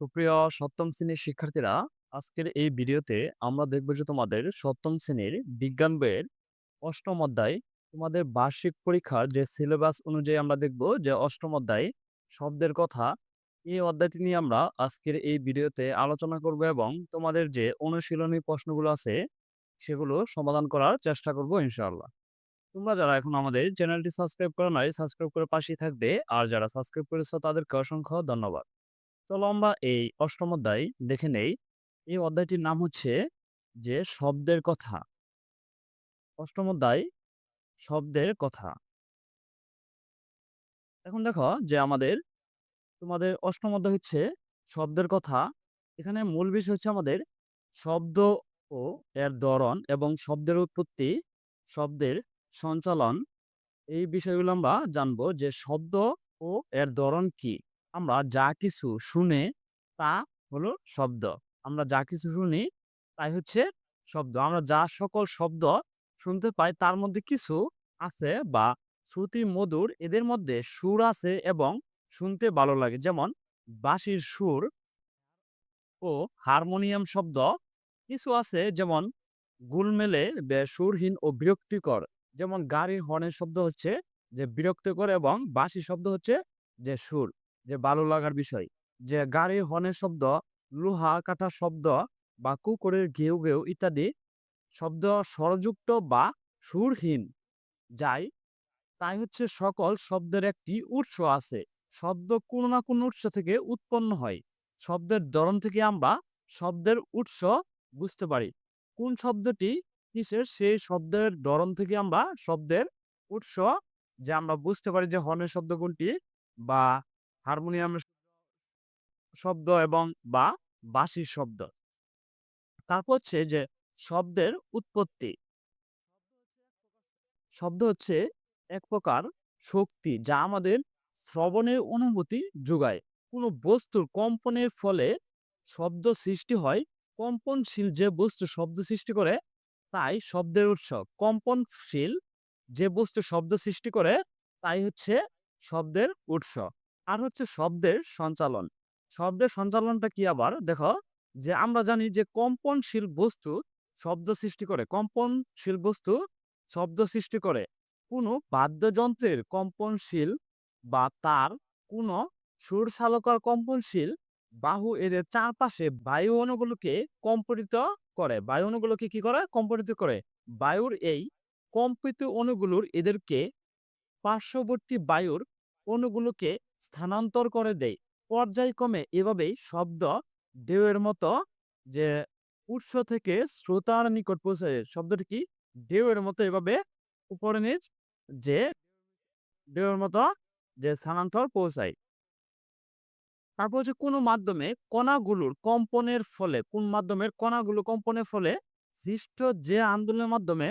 সুপ্রিয় সপ্তম শ্রেণির শিক্ষার্থীরা, আজকের এই ভিডিওতে আমরা দেখব যে তোমাদের সপ্তম শ্রেণির বিজ্ঞান বইয়ের অষ্টম অধ্যায়, তোমাদের বার্ষিক পরীক্ষার যে সিলেবাস অনুযায়ী আমরা দেখব যে অষ্টম অধ্যায় শব্দের কথা। এই অধ্যায়টি নিয়ে আমরা আজকের এই ভিডিওতে আলোচনা করব এবং তোমাদের যে অনুশীলনী প্রশ্নগুলো আছে, সেগুলো সমাধান করার চেষ্টা করব ইনশাআল্লাহ। তোমরা যারা এখন আমাদের চ্যানেলটি সাবস্ক্রাইব করো নাই, সাবস্ক্রাইব করে পাশেই থাকবে। আর যারা সাবস্ক্রাইব করেছ তাদেরকে অসংখ্য ধন্যবাদ। চলো আমরা এই অষ্টম অধ্যায় দেখে নেই। এই অধ্যায়টির নাম হচ্ছে যে শব্দের কথা। অষ্টম অধ্যায় শব্দের কথা। এখন দেখো যে আমাদের তোমাদের অষ্টম অধ্যায় হচ্ছে শব্দের কথা। এখানে মূল বিষয় হচ্ছে আমাদের শব্দ ও এর ধরন এবং শব্দের উৎপত্তি, শব্দের সঞ্চালন এই বিষয়গুলো আমরা জানব যে শব্দ ও এর ধরন কি? আমরা যা কিছু শুনে তা হলো শব্দ। আমরা যা কিছু শুনি তাই হচ্ছে শব্দ। আমরা যা সকল শব্দ শুনতে পাই তার মধ্যে কিছু আছে বা শ্রুতি মধুর এদের মধ্যে সুর আছে এবং শুনতে ভালো লাগে। যেমন বাঁশির সুর ও হারমোনিয়াম শব্দ। কিছু আছে যেমন গোলমেলে সুরহীন ও বিরক্তিকর। যেমন গাড়ির হর্নের শব্দ হচ্ছে যে বিরক্তিকর এবং বাঁশি শব্দ হচ্ছে যে সুর, যে ভালো লাগার বিষয়। যে গাড়ির হর্নের শব্দ, লোহা কাটার শব্দ বা কুকুরের ঘেউ, ঘেউ ইত্যাদি শব্দ স্বরযুক্ত বা সুরহীন যাই তাই হচ্ছে সকল শব্দের একটি উৎস আছে। শব্দ কোনো না কোনো উৎস থেকে উৎপন্ন হয়। শব্দের ধরন থেকে আমরা শব্দের উৎস বুঝতে পারি। কোন শব্দটি কিসের সেই শব্দের ধরন থেকে আমরা শব্দের উৎস যে আমরা বুঝতে পারি যে হর্নের শব্দ কোনটি বা হারমোনিয়ামের শব্দ এবং বা বাঁশির শব্দ। তারপর হচ্ছে যে শব্দের উৎপত্তি। শব্দ হচ্ছে এক প্রকার শক্তি যা আমাদের শ্রবণের অনুভূতি যোগায়। কোনো বস্তুর কম্পনের ফলে শব্দ সৃষ্টি হয়। কম্পনশীল যে বস্তু শব্দ সৃষ্টি করে তাই শব্দের উৎস। কম্পনশীল যে বস্তু শব্দ সৃষ্টি করে তাই হচ্ছে শব্দের উৎস। আর হচ্ছে শব্দের সঞ্চালন। শব্দের সঞ্চালনটা কি আবার দেখো, যে আমরা জানি যে কম্পনশীল বস্তু শব্দ সৃষ্টি করে। কম্পনশীল বস্তু শব্দ সৃষ্টি করে। কোনো বাদ্যযন্ত্রের কম্পনশীল বা তার কোনো সুরসালকার কম্পনশীল বাহু এদের চারপাশে বায়ু অণুগুলোকে কম্পিত করে। বায়ু অণুগুলোকে কি করে? কম্পনিত করে। বায়ুর এই কম্পিত অণুগুলোর এদেরকে পার্শ্ববর্তী বায়ুর অণুগুলোকে স্থানান্তর করে দেয়। পর্যায়ক্রমে এভাবেই শব্দ ঢেউয়ের মতো যে উৎস থেকে শ্রোতার নিকট পৌঁছায়। শব্দটি কি? ঢেউয়ের মতো এভাবে উপরে নিচ যে ঢেউয়ের মতো যে স্থানান্তর পৌঁছায়। তারপর হচ্ছে কোনো মাধ্যমে কণাগুলোর কম্পনের ফলে, কোন মাধ্যমের কণাগুলো কম্পনের ফলে সৃষ্ট যে আন্দোলনের মাধ্যমে,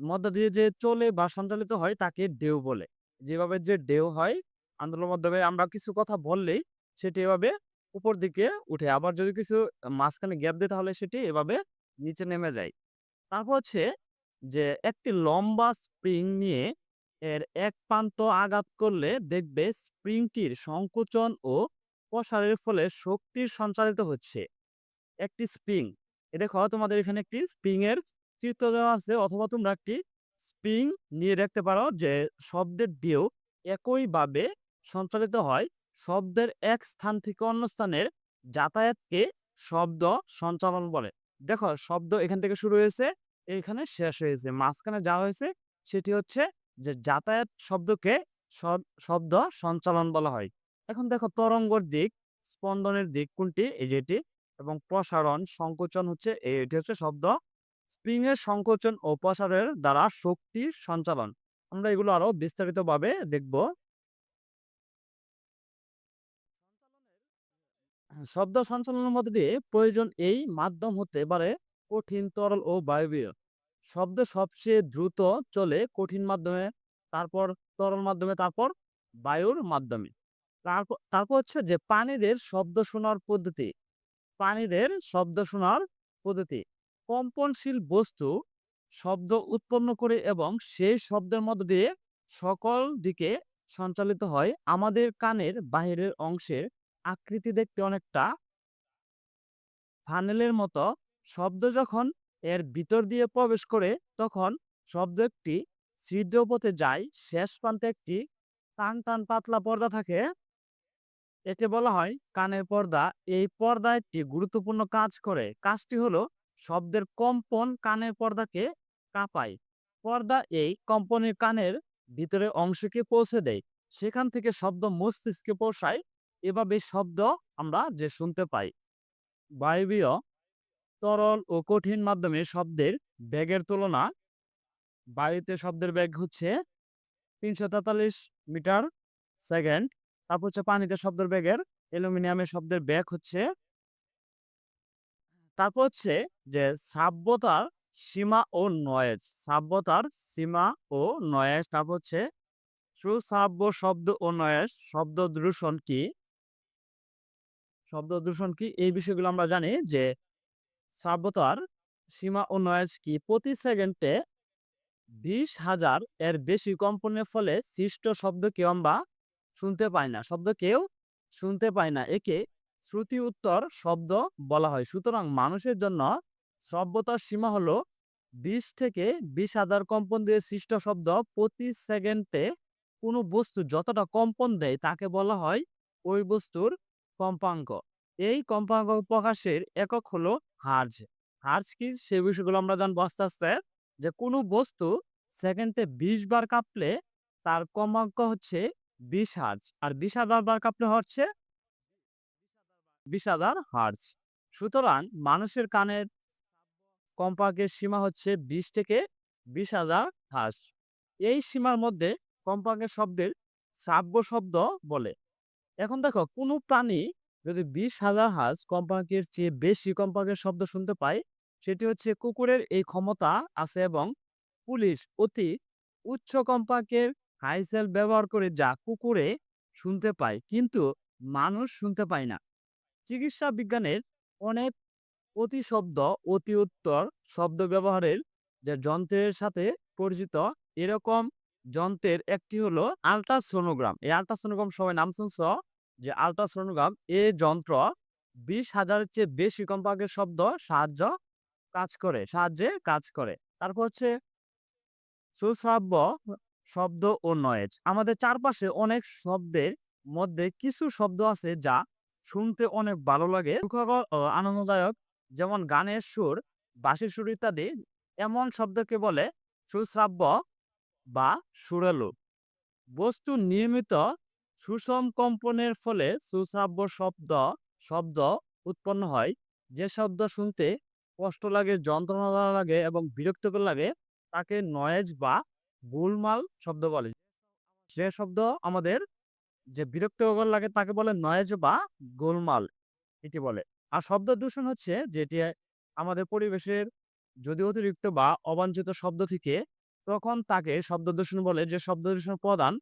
মধ্য দিয়ে যে চলে বা সঞ্চালিত হয় তাকে ঢেউ বলে। যেভাবে যে ঢেউ হয় আন্দোলনের মাধ্যমে আমরা কিছু কথা বললেই সেটি এভাবে উপর দিকে উঠে। আবার যদি কিছু মাঝখানে গ্যাপ দেই তাহলে সেটি এভাবে নিচে নেমে যায়। তারপর হচ্ছে যে একটি লম্বা স্প্রিং নিয়ে এর এক প্রান্ত আঘাত করলে দেখবে স্প্রিংটির সংকোচন ও প্রসারের ফলে শক্তি সঞ্চালিত হচ্ছে। একটি স্প্রিং এ দেখো তোমাদের এখানে একটি স্প্রিং এর চিত্র দেওয়া আছে অথবা তোমরা একটি স্প্রিং নিয়ে দেখতে পারো যে শব্দের ঢেউ একইভাবে সঞ্চালিত হয়। শব্দের এক স্থান থেকে অন্য স্থানের যাতায়াতকে শব্দ সঞ্চালন বলে। দেখো শব্দ এখান থেকে শুরু হয়েছে, এইখানে শেষ হয়েছে। মাঝখানে যা হয়েছে সেটি হচ্ছে যে যাতায়াত শব্দকে শব্দ সঞ্চালন বলা হয়। এখন দেখো তরঙ্গর দিক, স্পন্দনের দিক কোনটি? এই যে এটি এবং প্রসারণ, সংকোচন হচ্ছে এটি হচ্ছে শব্দ। স্প্রিং এর সংকোচন ও প্রসারের দ্বারা শক্তির সঞ্চালন। আমরা এগুলো আরও বিস্তারিতভাবে দেখব। শব্দ সঞ্চালনের মধ্যে দিয়ে প্রয়োজন এই মাধ্যম হতে পারে কঠিন, তরল ও বায়বীয়। শব্দ সবচেয়ে দ্রুত চলে কঠিন মাধ্যমে, তারপর তরল মাধ্যমে, তারপর বায়ুর মাধ্যমে। তারপর তারপর হচ্ছে যে প্রাণীদের শব্দ শোনার পদ্ধতি। প্রাণীদের শব্দ শোনার পদ্ধতি। কম্পনশীল বস্তু শব্দ উৎপন্ন করে এবং সেই শব্দের মধ্য দিয়ে সকল দিকে সঞ্চালিত হয়। আমাদের কানের বাহিরের অংশের আকৃতি দেখতে অনেকটা ফানেলের মতো। শব্দ যখন এর ভিতর দিয়ে প্রবেশ করে, তখন শব্দ একটি ছিদ্র পথে যায়। শেষ প্রান্তে একটি টান টান পাতলা পর্দা থাকে। একে বলা হয় কানের পর্দা। এই পর্দা একটি গুরুত্বপূর্ণ কাজ করে। কাজটি হলো শব্দের কম্পন কানের পর্দাকে কাঁপায়। পর্দা এই কম্পনের কানের ভিতরে অংশকে পৌঁছে দেয়। সেখান থেকে শব্দ মস্তিষ্কে পৌঁছায়। এভাবে শব্দ আমরা যে শুনতে পাই। বায়বীয় তরল ও কঠিন মাধ্যমে শব্দের বেগের তুলনা, বায়ুতে শব্দের বেগ হচ্ছে তিনশো তেতাল্লিশ মিটার সেকেন্ড, তারপর হচ্ছে পানিতে শব্দের বেগের অ্যালুমিনিয়ামের শব্দের বেগ হচ্ছে তারপর হচ্ছে যে সাব্যতার সীমা ও নয়েজ, সাব্যতার সীমা ও নয়েজ, তারপর হচ্ছে সুশ্রাব্য শব্দ ও নয়েজ, শব্দ দূষণ কি? শব্দ দূষণ কি? এই বিষয়গুলো আমরা জানি যে শ্রাব্যতার সীমা ও নয়েজ কি? প্রতি সেকেন্ডে বিশ হাজার এর বেশি কম্পনের ফলে সৃষ্ট শব্দ কেউ আমরা শুনতে পাই না। শব্দ কেউ শুনতে পায় না। একে শ্রুতি উত্তর শব্দ বলা হয়। সুতরাং মানুষের জন্য সভ্যতার সীমা হলো বিশ থেকে বিশ হাজার কম্পন দিয়ে সৃষ্ট শব্দ। প্রতি সেকেন্ডে কোনো বস্তু যতটা কম্পন দেয় তাকে বলা হয় ওই বস্তুর কম্পাঙ্ক। এই কম্পাঙ্ক প্রকাশের একক হলো হার্জ। হার্জ কি? সে বিষয়গুলো আমরা জানব আস্তে আস্তে, যে কোনো বস্তু সেকেন্ডে বিশ বার কাঁপলে তার কম্পাঙ্ক হচ্ছে বিশ হার্জ। আর বিশ হাজার বার কাঁপলে হচ্ছে বিশ হাজার হার্জ। সুতরাং মানুষের কানের কম্পাঙ্কের সীমা হচ্ছে বিশ থেকে বিশ হাজার হার্জ। এই সীমার মধ্যে কম্পাঙ্কের শব্দের শ্রাব্য শব্দ বলে। এখন দেখো কোনো প্রাণী যদি বিশ হাজার হার্জ কম্পাঙ্কের চেয়ে বেশি কম্পাঙ্কের শব্দ শুনতে পায়, সেটি হচ্ছে কুকুরের এই ক্ষমতা আছে এবং পুলিশ অতি উচ্চ কম্পাঙ্কের হাইসেল ব্যবহার করে যা কুকুরে শুনতে পায়, কিন্তু মানুষ শুনতে পায় না। চিকিৎসা বিজ্ঞানের অনেক অতি শব্দ অতি উত্তর শব্দ ব্যবহারের যে যন্ত্রের সাথে পরিচিত, এরকম যন্ত্রের একটি হলো আলট্রাসোনোগ্রাম। এই আলট্রাসোনোগ্রাম সবাই নাম শুনছ? যে আলট্রাসোনোগ্রাম এই যন্ত্র বিশ হাজারের চেয়ে বেশি কম্পাঙ্কের শব্দ সাহায্য কাজ করে, সাহায্যে কাজ করে। তারপর হচ্ছে সুশ্রাব্য শব্দ ও নয়েজ। আমাদের চারপাশে অনেক শব্দের মধ্যে কিছু শব্দ আছে যা শুনতে অনেক ভালো লাগে, সুখকর ও আনন্দদায়ক। যেমন গানের সুর, বাঁশির সুর ইত্যাদি। এমন শব্দকে বলে সুশ্রাব্য বা সুরালু বস্তু নিয়মিত সুষম কম্পনের ফলে সুশ্রাব্য শব্দ শব্দ উৎপন্ন হয়। যে শব্দ শুনতে কষ্ট লাগে, যন্ত্রণা লাগে এবং বিরক্তিকর লাগে, তাকে নয়েজ বা গোলমাল শব্দ বলে। যে শব্দ আমাদের যে বিরক্তিকর লাগে, তাকে বলে নয়েজ বা গোলমাল এটি বলে। আর শব্দ দূষণ হচ্ছে যেটি আমাদের পরিবেশের যদি অতিরিক্ত বা অবাঞ্ছিত শব্দ থেকে তখন তাকে শব্দ দূষণ বলে যে শব্দ দূষণ প্রধান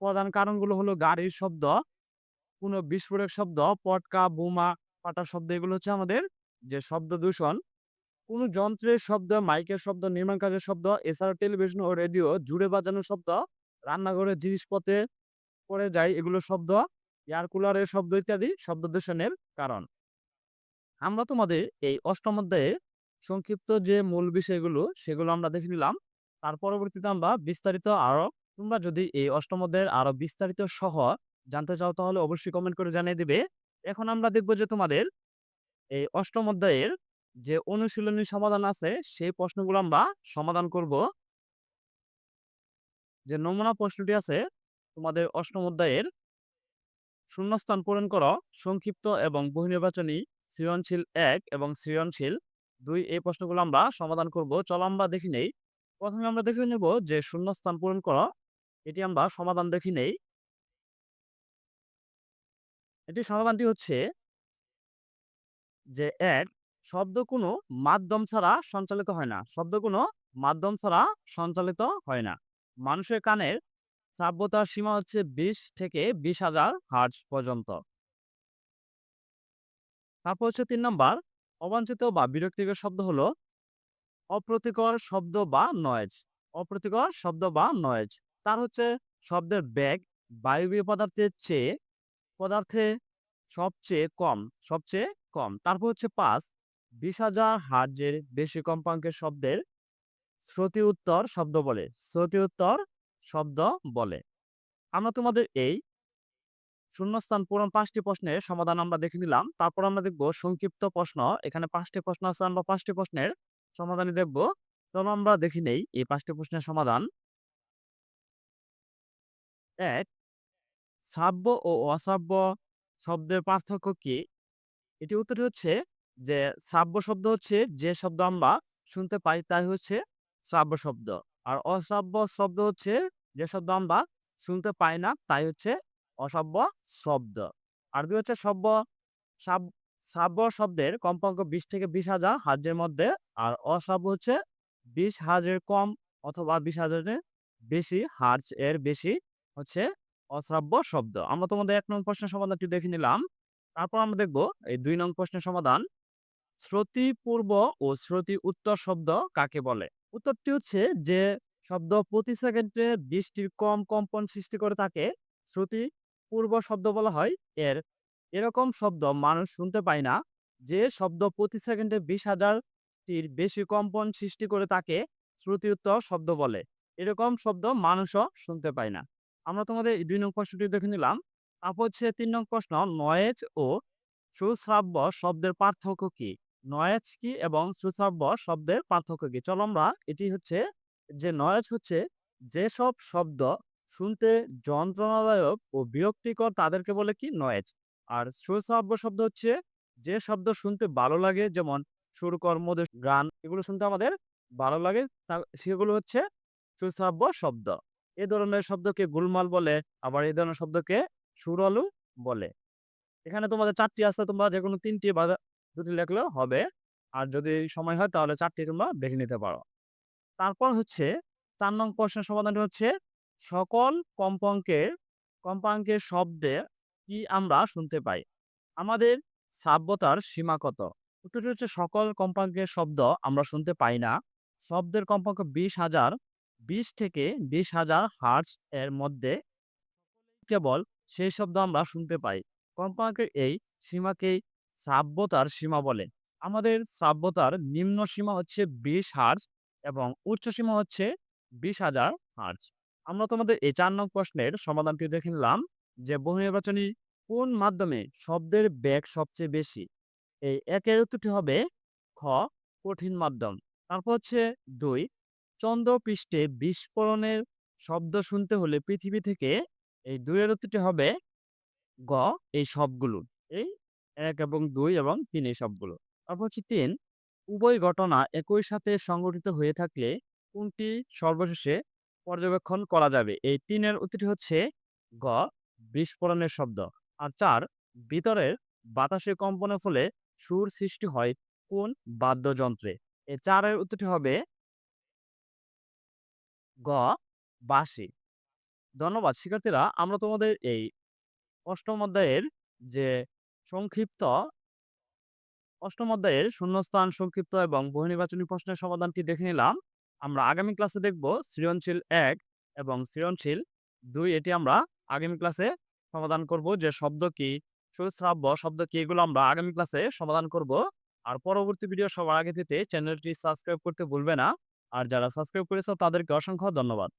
প্রধান কারণগুলো হলো গাড়ির শব্দ কোনো বিস্ফোরক শব্দ, পটকা, বোমা, পাটার শব্দ, এগুলো হচ্ছে আমাদের যে শব্দ দূষণ কোনো যন্ত্রের শব্দ, মাইকের শব্দ, নির্মাণ কাজের শব্দ, এছাড়া টেলিভিশন ও রেডিও জুড়ে বাজানোর শব্দ, রান্নাঘরের জিনিসপত্রে পড়ে যায় এগুলো শব্দ, এয়ার কুলারের শব্দ ইত্যাদি শব্দ দূষণের কারণ। আমরা তোমাদের এই অষ্টম অধ্যায়ে সংক্ষিপ্ত যে মূল বিষয়গুলো, সেগুলো আমরা দেখে নিলাম। তার পরবর্তীতে আমরা বিস্তারিত আরও, তোমরা যদি এই অষ্টম অধ্যায়ের আরও বিস্তারিত সহ জানতে চাও তাহলে অবশ্যই কমেন্ট করে জানিয়ে দিবে। এখন আমরা দেখব যে তোমাদের এই অষ্টম অধ্যায়ের যে অনুশীলনী সমাধান আছে, সেই প্রশ্নগুলো আমরা সমাধান করব। যে নমুনা প্রশ্নটি আছে, তোমাদের অষ্টম অধ্যায়ের শূন্যস্থান পূরণ করো, সংক্ষিপ্ত এবং বহুনির্বাচনী সৃজনশীল এক এবং সৃজনশীল দুই, এই প্রশ্নগুলো আমরা সমাধান করব। চলো আমরা দেখি নেই। প্রথমে আমরা দেখে নেব যে শূন্যস্থান পূরণ করো, এটি আমরা সমাধান দেখি নেই। এটি সমাধানটি হচ্ছে যে এক, শব্দ কোনো মাধ্যম ছাড়া সঞ্চালিত হয় না। শব্দ কোনো মাধ্যম ছাড়া সঞ্চালিত হয় না। মানুষের কানের শ্রাব্যতার সীমা হচ্ছে বিশ থেকে বিশ হাজার হার্জ পর্যন্ত। তারপর হচ্ছে তিন নম্বর, অবাঞ্ছিত বা বিরক্তিকর শব্দ হলো অপ্রতিকর শব্দ বা নয়েজ অপ্রতিকর শব্দ বা নয়েজ তার হচ্ছে শব্দের ব্যাগ বায়বীয় পদার্থের চেয়ে, পদার্থে সবচেয়ে কম সবচেয়ে কম। তারপর হচ্ছে পাঁচ, বিশ হাজার হার্জের বেশি কম্পাঙ্কের শব্দের শ্রুতি উত্তর শব্দ বলে, শ্রুতি উত্তর শব্দ বলে। আমরা তোমাদের এই শূন্যস্থান পূরণ পাঁচটি প্রশ্নের সমাধান আমরা দেখে নিলাম। তারপর আমরা দেখব সংক্ষিপ্ত প্রশ্ন, এখানে পাঁচটি প্রশ্ন আছে, আমরা পাঁচটি প্রশ্নের সমাধানই দেখব। চলো আমরা দেখি নেই এই পাঁচটি প্রশ্নের সমাধান। এক শ্রাব্য ও অশ্রাব্য শব্দের পার্থক্য কি? এটি উত্তরটি হচ্ছে যে শ্রাব্য শব্দ হচ্ছে যে শব্দ আমরা শুনতে পাই তাই হচ্ছে শ্রাব্য শব্দ। আর অশ্রাব্য শব্দ হচ্ছে যে শব্দ আমরা শুনতে পাই না তাই হচ্ছে অশ্রাব্য শব্দ। আর দুই হচ্ছে সব্য শ্রাব- শ্রাব্য শব্দের কম্পাঙ্ক বিশ থেকে বিশ হাজার হাজের মধ্যে, আর অশ্রাব্য হচ্ছে বিশ হাজারের কম অথবা বিশ হাজারের বেশি, হার্জ এর বেশি হচ্ছে অশ্রাব্য শব্দ। আমরা তোমাদের এক নং প্রশ্নের সমাধানটি দেখে নিলাম। তারপর আমরা দেখব এই দুই নং প্রশ্নের সমাধান। শ্রুতি পূর্ব ও শ্রুতি উত্তর শব্দ কাকে বলে? উত্তরটি হচ্ছে যে শব্দ প্রতি সেকেন্ডে বৃষ্টির কম কম্পন সৃষ্টি করে থাকে শ্রুতি পূর্ব শব্দ বলা হয় এর এরকম শব্দ মানুষ শুনতে পায় না। যে শব্দ প্রতি সেকেন্ডে বিশ হাজারটির বেশি কম্পন সৃষ্টি করে তাকে শ্রুতি উত্তর শব্দ বলে। এরকম শব্দ মানুষও শুনতে পায় না। আমরা তোমাদের দুই নং প্রশ্নটি দেখে নিলাম। তারপর হচ্ছে তিন নং প্রশ্ন, নয়েজ ও সুশ্রাব্য শব্দের পার্থক্য কি? নয়েজ কি এবং সুশ্রাব্য শব্দের পার্থক্য কি? চলো আমরা এটি হচ্ছে যে নয়েজ হচ্ছে যেসব শব্দ শুনতে যন্ত্রণাদায়ক ও বিরক্তিকর তাদেরকে বলে কি? নয়েজ। আর সুশ্রাব্য শব্দ হচ্ছে যে শব্দ শুনতে ভালো লাগে, যেমন সুরকর মধ্যে গান, এগুলো শুনতে আমাদের ভালো লাগে। সেগুলো হচ্ছে সুশ্রাব্য শব্দ। এ ধরনের শব্দকে গুলমাল বলে, আবার এই ধরনের শব্দকে সুরলু বলে। এখানে তোমাদের চারটি আছে, তোমরা যে কোনো তিনটি বা দুটি লেখলেও হবে। আর যদি সময় হয় তাহলে চারটি তোমরা দেখে নিতে পারো। তারপর হচ্ছে চার নং প্রশ্নের সমাধানটি হচ্ছে, সকল কম্পাঙ্কের কম্পাঙ্কের শব্দে কি আমরা শুনতে পাই? আমাদের শ্রাব্যতার সীমা কত? উত্তরটি হচ্ছে সকল কম্পাঙ্কের শব্দ আমরা শুনতে পাই না। শব্দের কম্পাঙ্ক বিশ হাজার, বিশ থেকে বিশ হাজার হার্জ এর মধ্যে কেবল সেই শব্দ আমরা শুনতে পাই। কম্পাঙ্কের এই সীমাকেই শ্রাব্যতার সীমা বলে। আমাদের শ্রাব্যতার নিম্ন সীমা হচ্ছে বিশ হার্জ এবং উচ্চ সীমা হচ্ছে বিশ হাজার হার্জ আমরা তোমাদের এই চার নং প্রশ্নের সমাধানটি দেখে নিলাম। যে বহু নির্বাচনী কোন মাধ্যমে শব্দের বেগ সবচেয়ে বেশি? এই একের উত্তরটি হবে খ, কঠিন মাধ্যম। তারপর হচ্ছে দুই চন্দ্রপৃষ্ঠে বিস্ফোরণের শব্দ শুনতে হলে পৃথিবী থেকে এই দুইয়ের উত্তরটি হবে গ, এই সবগুলো। এই এক এবং দুই এবং তিন এই সবগুলো। তারপর হচ্ছে তিন, উভয় ঘটনা একই সাথে সংঘটিত হয়ে থাকলে কোনটি সর্বশেষে পর্যবেক্ষণ করা যাবে? এই তিনের উত্তরটি হচ্ছে গ বিস্ফোরণের শব্দ। আর চার, ভিতরের বাতাসে কম্পনের ফলে সুর সৃষ্টি হয় কোন বাদ্যযন্ত্রে? এই চারের উত্তরটি হবে গ, বাঁশি। ধন্যবাদ, শিক্ষার্থীরা, আমরা তোমাদের এই অষ্টম অধ্যায়ের যে সংক্ষিপ্ত অষ্টম অধ্যায়ের শূন্যস্থান, সংক্ষিপ্ত এবং বহুনির্বাচনী প্রশ্নের সমাধানটি দেখে নিলাম। আমরা আগামী ক্লাসে দেখব সৃজনশীল এক এবং সৃজনশীল দুই। এটি আমরা আগামী ক্লাসে সমাধান করব যে শব্দ কি? সুশ্রাব্য শব্দ কি এগুলো আমরা আগামী ক্লাসে সমাধান করব। আর পরবর্তী ভিডিও সবার আগে পেতে চ্যানেলটি সাবস্ক্রাইব করতে ভুলবে না। আর যারা সাবস্ক্রাইব করেছ তাদেরকে অসংখ্য ধন্যবাদ।